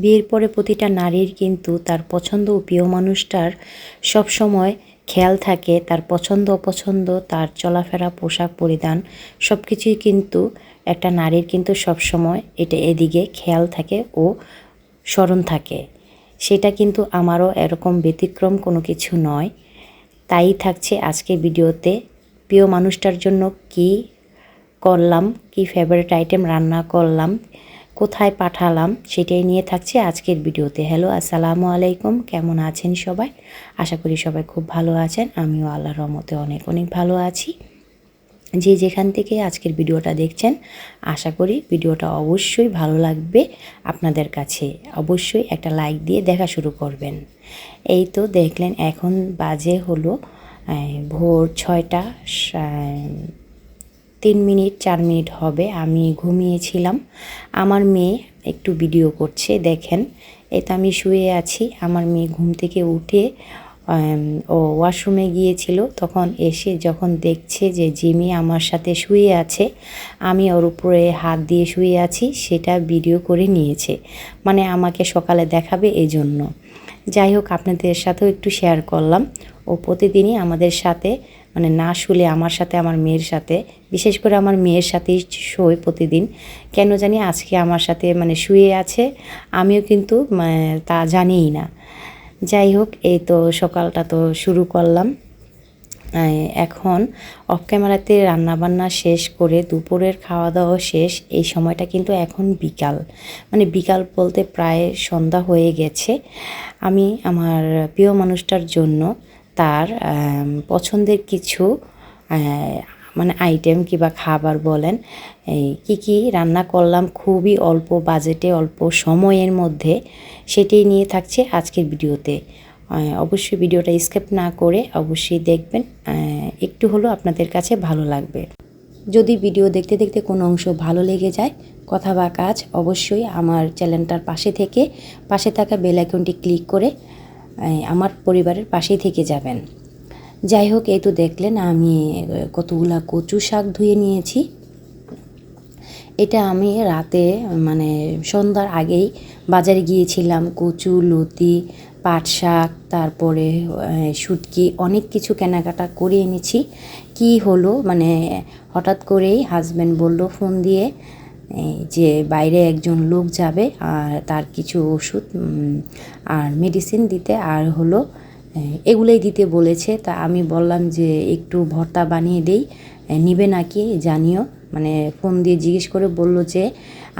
বিয়ের পরে প্রতিটা নারীর কিন্তু তার পছন্দ ও প্রিয় মানুষটার সবসময় খেয়াল থাকে, তার পছন্দ অপছন্দ, তার চলাফেরা, পোশাক পরিধান সব কিছুই কিন্তু একটা নারীর কিন্তু সবসময় এটা এদিকে খেয়াল থাকে ও স্মরণ থাকে। সেটা কিন্তু আমারও এরকম ব্যতিক্রম কোনো কিছু নয়। তাই থাকছে আজকে ভিডিওতে প্রিয় মানুষটার জন্য কি করলাম, কি ফেভারিট আইটেম রান্না করলাম কোথায় পাঠালাম সেটাই নিয়ে থাকছে আজকের ভিডিওতে। হ্যালো আসসালামু আলাইকুম। কেমন আছেন সবাই? আশা করি সবাই খুব ভালো আছেন। আমিও আল্লাহর রহমতে অনেক অনেক ভালো আছি। যে যেখান থেকে আজকের ভিডিওটা দেখছেন, আশা করি ভিডিওটা অবশ্যই ভালো লাগবে আপনাদের কাছে। অবশ্যই একটা লাইক দিয়ে দেখা শুরু করবেন। এই তো দেখলেন, এখন বাজে হলো ভোর ছয়টা তিন মিনিট, চার মিনিট হবে, আমি ঘুমিয়েছিলাম। আমার মেয়ে একটু ভিডিও করছে, দেখেন। এই তো আমি শুয়ে আছি। আমার মেয়ে ঘুম থেকে উঠে ও ওয়াশরুমে গিয়েছিল। তখন এসে যখন দেখছে যে জিমি আমার সাথে শুয়ে আছে, আমি ওর উপরে হাত দিয়ে শুয়ে আছি, সেটা ভিডিও করে নিয়েছে। মানে আমাকে সকালে দেখাবে এই জন্য যাই হোক, আপনাদের সাথেও একটু শেয়ার করলাম। ও প্রতিদিনই আমাদের সাথে মানে না শুলে আমার সাথে, আমার মেয়ের সাথে, বিশেষ করে আমার মেয়ের সাথেই শোয় প্রতিদিন। কেন জানি আজকে আমার সাথে মানে শুয়ে আছে, আমিও কিন্তু তা জানিই না। যাই হোক, এই তো সকালটা তো শুরু করলাম। এখন অফ ক্যামেরাতে রান্নাবান্না শেষ করে দুপুরের খাওয়া দাওয়া শেষ, এই সময়টা কিন্তু এখন বিকাল। মানে বিকাল বলতে প্রায় সন্ধ্যা হয়ে গেছে। আমি আমার প্রিয় মানুষটার জন্য তার পছন্দের কিছু মানে আইটেম কিংবা খাবার বলেন, এই কী কী রান্না করলাম খুবই অল্প বাজেটে অল্প সময়ের মধ্যে, সেটাই নিয়ে থাকছে আজকের ভিডিওতে। অবশ্যই ভিডিওটা স্কিপ না করে অবশ্যই দেখবেন একটু হলেও আপনাদের কাছে ভালো লাগবে। যদি ভিডিও দেখতে দেখতে কোনো অংশ ভালো লেগে যায়, কথা বা কাজ, অবশ্যই আমার চ্যানেলটার পাশে থেকে, পাশে থাকা বেল আইকনটি ক্লিক করে আমার পরিবারের পাশেই থেকে যাবেন। যাই হোক, এই তো দেখলেন, আমি কতগুলা কচু শাক ধুয়ে নিয়েছি। এটা আমি রাতে মানে সন্ধ্যার আগেই বাজারে গিয়েছিলাম, কচু, লতি, পাট শাক, তারপরে শুটকি, অনেক কিছু কেনাকাটা করে এনেছি। কি হলো? মানে হঠাৎ করেই হাজব্যান্ড বলল ফোন দিয়ে যে বাইরে একজন লোক যাবে আর তার কিছু ওষুধ আর মেডিসিন দিতে আর হলো এগুলোই দিতে বলেছে। তা আমি বললাম যে একটু ভর্তা বানিয়ে দেই নিবে নাকি জানিও। মানে ফোন দিয়ে জিজ্ঞেস করে বলল যে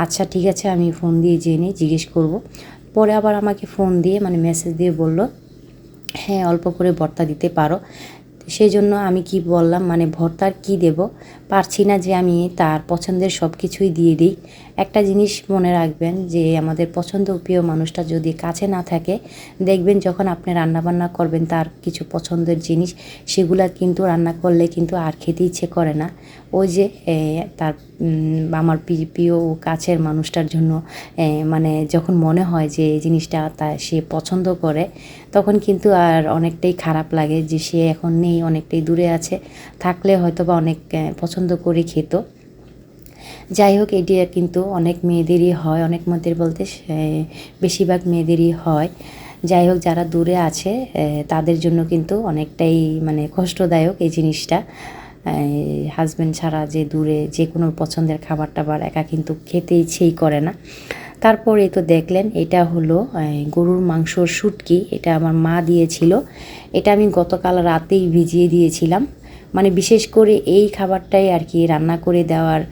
আচ্ছা ঠিক আছে, আমি ফোন দিয়ে জেনে জিজ্ঞেস করব। পরে আবার আমাকে ফোন দিয়ে মানে মেসেজ দিয়ে বলল হ্যাঁ অল্প করে ভর্তা দিতে পারো। সেই জন্য আমি কি বললাম মানে ভর্তার কি দেব? পারছি না যে আমি তার পছন্দের সব কিছুই দিয়ে দিই। একটা জিনিস মনে রাখবেন যে আমাদের পছন্দ প্রিয় মানুষটা যদি কাছে না থাকে, দেখবেন যখন আপনি রান্নাবান্না করবেন তার কিছু পছন্দের জিনিস, সেগুলা কিন্তু রান্না করলে কিন্তু আর খেতে ইচ্ছে করে না। ওই যে তার আমার প্রিয় ও কাছের মানুষটার জন্য মানে যখন মনে হয় যে এই জিনিসটা তা, সে পছন্দ করে, তখন কিন্তু আর অনেকটাই খারাপ লাগে যে সে এখন নেই, অনেকটাই দূরে আছে, থাকলে হয়তো বা অনেক পছন্দ করে খেত। যাই হোক, এটি কিন্তু অনেক মেয়েদেরই হয়, অনেক মেয়েদের বলতে বেশিরভাগ মেয়েদেরই হয়। যাই হোক, যারা দূরে আছে তাদের জন্য কিন্তু অনেকটাই মানে কষ্টদায়ক এই জিনিসটা। হাজব্যান্ড ছাড়া যে দূরে যে কোনো পছন্দের খাবার টাবার একা কিন্তু খেতে ইচ্ছেই করে না। তারপর তারপরে তো দেখলেন, এটা হলো গরুর মাংসর শুটকি, এটা আমার মা দিয়েছিল। এটা আমি গতকাল রাতেই ভিজিয়ে দিয়েছিলাম। মানে বিশেষ করে এই খাবারটাই আর কি রান্না করে দেওয়ার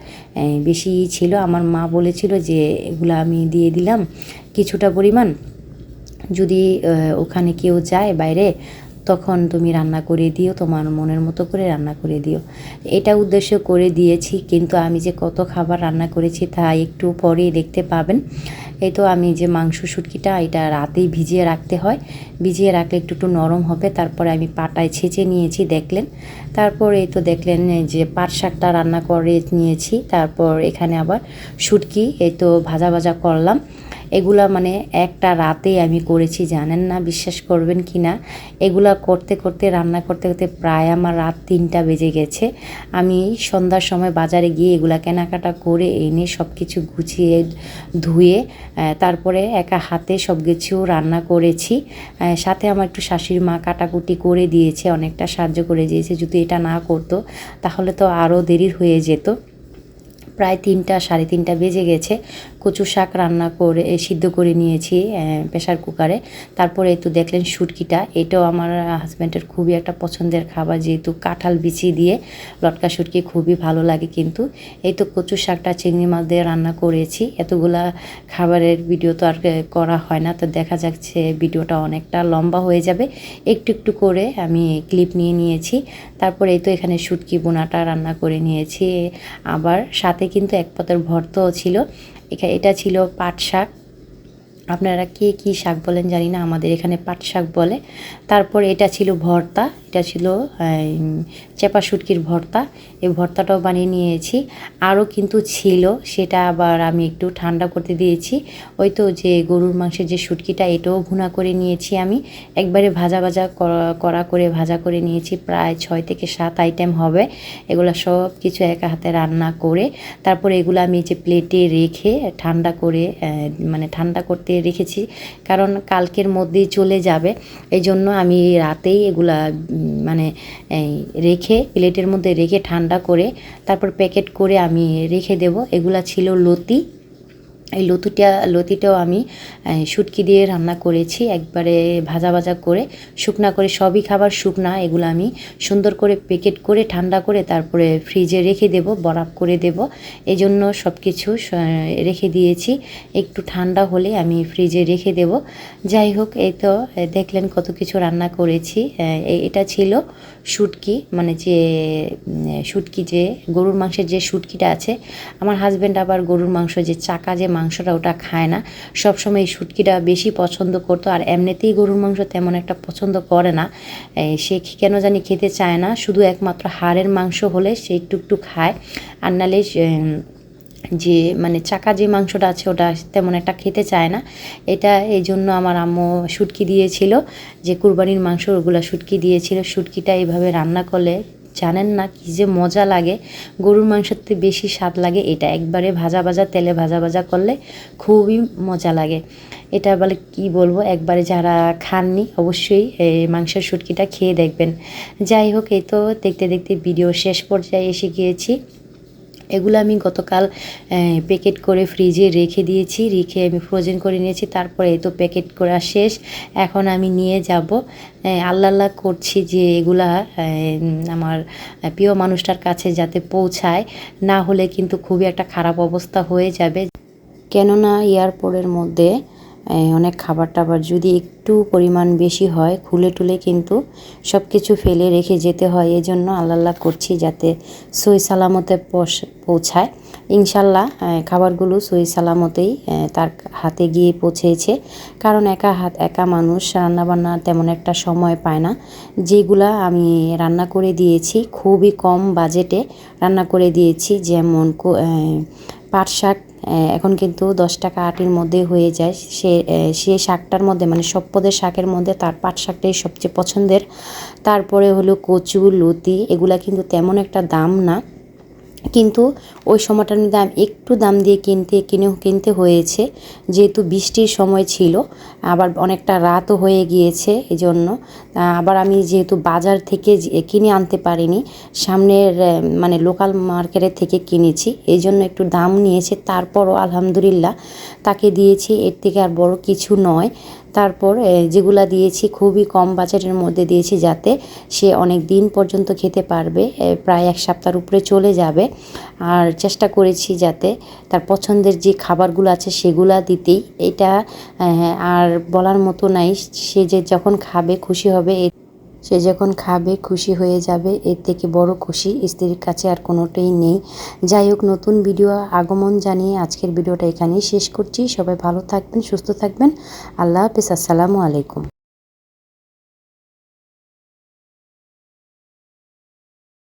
বেশি ছিল। আমার মা বলেছিল যে, এগুলো আমি দিয়ে দিলাম কিছুটা পরিমাণ। যদি ওখানে কেউ যায় বাইরে, তখন তুমি রান্না করে দিও, তোমার মনের মতো করে রান্না করে দিও। এটা উদ্দেশ্য করে দিয়েছি। কিন্তু আমি যে কত খাবার রান্না করেছি তা একটু পরেই দেখতে পাবেন। এই তো আমি যে মাংস শুটকিটা এটা রাতেই ভিজিয়ে রাখতে হয়। ভিজিয়ে রাখলে একটু একটু নরম হবে, তারপরে আমি পাটায় ছেঁচে নিয়েছি, দেখলেন। তারপর এই তো দেখলেন যে পাট শাকটা রান্না করে নিয়েছি, তারপর এখানে আবার শুটকি, এই তো ভাজা ভাজা করলাম। এগুলা মানে একটা রাতেই আমি করেছি, জানেন না? বিশ্বাস করবেন কি না? এগুলা করতে করতে, রান্না করতে করতে প্রায় আমার রাত তিনটা বেজে গেছে। আমি সন্ধ্যার সময় বাজারে গিয়ে এগুলা কেনাকাটা করে এনে সব কিছু গুছিয়ে ধুয়ে তারপরে একা হাতে সব কিছু রান্না করেছি। সাথে আমার একটু শাশুড়ি মা কাটাকুটি করে দিয়েছে, অনেকটা সাহায্য করে দিয়েছে। যদি এটা না করতো, তাহলে তো আরও দেরি হয়ে যেত। প্রায় তিনটা, সাড়ে তিনটা বেজে গেছে। কচু শাক রান্না করে সিদ্ধ করে নিয়েছি প্রেশার কুকারে। তারপরে তো দেখলেন শুটকিটা। এটাও আমার হাজব্যান্ডের খুবই একটা পছন্দের খাবার, যেহেতু কাঁঠাল বিচি দিয়ে লটকা শুটকি খুবই ভালো লাগে কিন্তু। এই তো কচু শাকটা চিংড়ি মাছ দিয়ে রান্না করেছি। এতগুলা খাবারের ভিডিও তো আর করা হয় না। তো দেখা যাচ্ছে ভিডিওটা অনেকটা লম্বা হয়ে যাবে। একটু একটু করে আমি ক্লিপ নিয়ে নিয়েছি। তারপরে এই তো এখানে শুটকি বোনাটা রান্না করে নিয়েছি। আবার সাথে কিন্তু এক পাতার ভর্তাও ছিল। এখানে এটা ছিল পাট শাক। আপনারা কে কী শাক বলেন জানি না, আমাদের এখানে পাট শাক বলে। তারপর এটা ছিল ভর্তা। এটা ছিল চেপা শুটকির ভর্তা। এই ভর্তাটাও বানিয়ে নিয়েছি। আরও কিন্তু ছিল, সেটা আবার আমি একটু ঠান্ডা করতে দিয়েছি। ওই তো যে গরুর মাংসের যে শুটকিটা এটাও ভুনা করে নিয়েছি আমি। একবারে ভাজা ভাজা করা- করা ভাজা করে নিয়েছি। প্রায় ছয় থেকে সাত আইটেম হবে। এগুলো সব কিছু একা হাতে রান্না করে, তারপরে এগুলো আমি যে প্লেটে রেখে ঠান্ডা করে মানে ঠান্ডা করতে রেখেছি। কারণ কালকের মধ্যেই চলে যাবে। এই জন্য আমি রাতেই এগুলা মানে এই, রেখে প্লেটের মধ্যে রেখে ঠান্ডা করে তারপর প্যাকেট করে আমি রেখে দেব। এগুলা ছিল লতি। এই লতিটা, লতিটাও আমি শুটকি দিয়ে রান্না করেছি। একবারে ভাজা ভাজা করে, শুকনা করে সবই খাবার শুকনা, এগুলো আমি সুন্দর করে প্যাকেট করে, ঠান্ডা করে তারপরে ফ্রিজে রেখে দেব, বরফ করে দেব। এই জন্য সব কিছু রেখে দিয়েছি। একটু ঠান্ডা হলে আমি ফ্রিজে রেখে দেব। যাই হোক, এই তো দেখলেন কত কিছু রান্না করেছি। এটা ছিল শুটকি মানে যে শুটকি যে, গরুর মাংসের যে শুটকিটা আছে। আমার হাজব্যান্ড আবার গরুর মাংস যে চাকা যে মাংসটা ওটা খায় না। সবসময় এই শুটকিটা বেশি পছন্দ করতো আর এমনিতেই গরুর মাংস তেমন একটা পছন্দ করে না। সে কেন জানি খেতে চায় না, শুধু একমাত্র হাড়ের মাংস হলে সে একটু একটু খায়। আর নালে যে মানে চাকা যে মাংসটা আছে ওটা তেমন একটা খেতে চায় না। এটা এই জন্য আমার আম্মু শুটকি দিয়েছিল, যে কুরবানির মাংস ওগুলো শুটকি দিয়েছিল। শুটকিটা এইভাবে রান্না করলে জানেন না কি যে মজা লাগে, গরুর মাংসের থেকে বেশি স্বাদ লাগে এটা। একবারে ভাজা ভাজা, তেলে ভাজা ভাজা করলে খুবই মজা লাগে। এটা বলে কি বলব, একবারে যারা খাননি অবশ্যই মাংসের শুটকিটা খেয়ে দেখবেন। যাই হোক, এই তো দেখতে দেখতে ভিডিও শেষ পর্যায়ে এসে গিয়েছি। এগুলো আমি গতকাল প্যাকেট করে ফ্রিজে রেখে দিয়েছি, রেখে আমি ফ্রোজেন করে নিয়েছি, তারপরে এই তো প্যাকেট করা শেষ। এখন আমি নিয়ে যাব। আল্লাহ আল্লাহ করছি যে এগুলা আমার প্রিয় মানুষটার কাছে যাতে পৌঁছায়, না হলে কিন্তু খুবই একটা খারাপ অবস্থা হয়ে যাবে। কেননা এয়ারপোর্টের মধ্যে অনেক খাবার টাবার যদি একটু পরিমাণ বেশি হয় খুলে টুলে কিন্তু সব কিছু ফেলে রেখে যেতে হয়। এই জন্য আল্লাহ করছি যাতে সই সালামতে পৌঁছ- পৌঁছায়। ইনশাল্লাহ খাবারগুলো সই সালামতেই তার হাতে গিয়ে পৌঁছেছে। কারণ একা হাত, একা মানুষ রান্নাবান্না তেমন একটা সময় পায় না। যেগুলা আমি রান্না করে দিয়েছি, খুবই কম বাজেটে রান্না করে দিয়েছি। যেমন পাট শাক এখন কিন্তু দশ টাকা আটির মধ্যে হয়ে যায়। সে সে শাকটার মধ্যে মানে সব পদের শাকের মধ্যে তার পাট শাকটাই সবচেয়ে পছন্দের। তারপরে হলো কচু, লতি, এগুলা কিন্তু তেমন একটা দাম না। কিন্তু ওই সময়টার মধ্যে একটু দাম দিয়ে কিনতে, কিনে, কিনতে হয়েছে। যেহেতু বৃষ্টির সময় ছিল, আবার অনেকটা রাতও হয়ে গিয়েছে এই জন্য আবার আমি যেহেতু বাজার থেকে কিনে আনতে পারিনি, সামনের মানে লোকাল মার্কেটের থেকে কিনেছি এই জন্য একটু দাম নিয়েছে। তারপরও আলহামদুলিল্লাহ তাকে দিয়েছি, এর থেকে আর বড় কিছু নয়। তারপর যেগুলা দিয়েছি খুবই কম বাজেটের মধ্যে দিয়েছি যাতে সে অনেক দিন পর্যন্ত খেতে পারবে প্রায় এক সপ্তাহের উপরে চলে যাবে। আর চেষ্টা করেছি যাতে তার পছন্দের যে খাবারগুলো আছে সেগুলা দিতেই। এটা আর বলার মতো নাই, সে যে যখন খাবে খুশি হবে সে যখন খাবে, খুশি হয়ে যাবে, এর থেকে বড় খুশি স্ত্রীর কাছে আর কোনোটাই নেই। যাই হোক, নতুন ভিডিও আগমন জানিয়ে আজকের ভিডিওটা এখানেই শেষ করছি। সবাই ভালো থাকবেন, সুস্থ থাকবেন। আল্লাহ হাফিজ, আসসালামু আলাইকুম।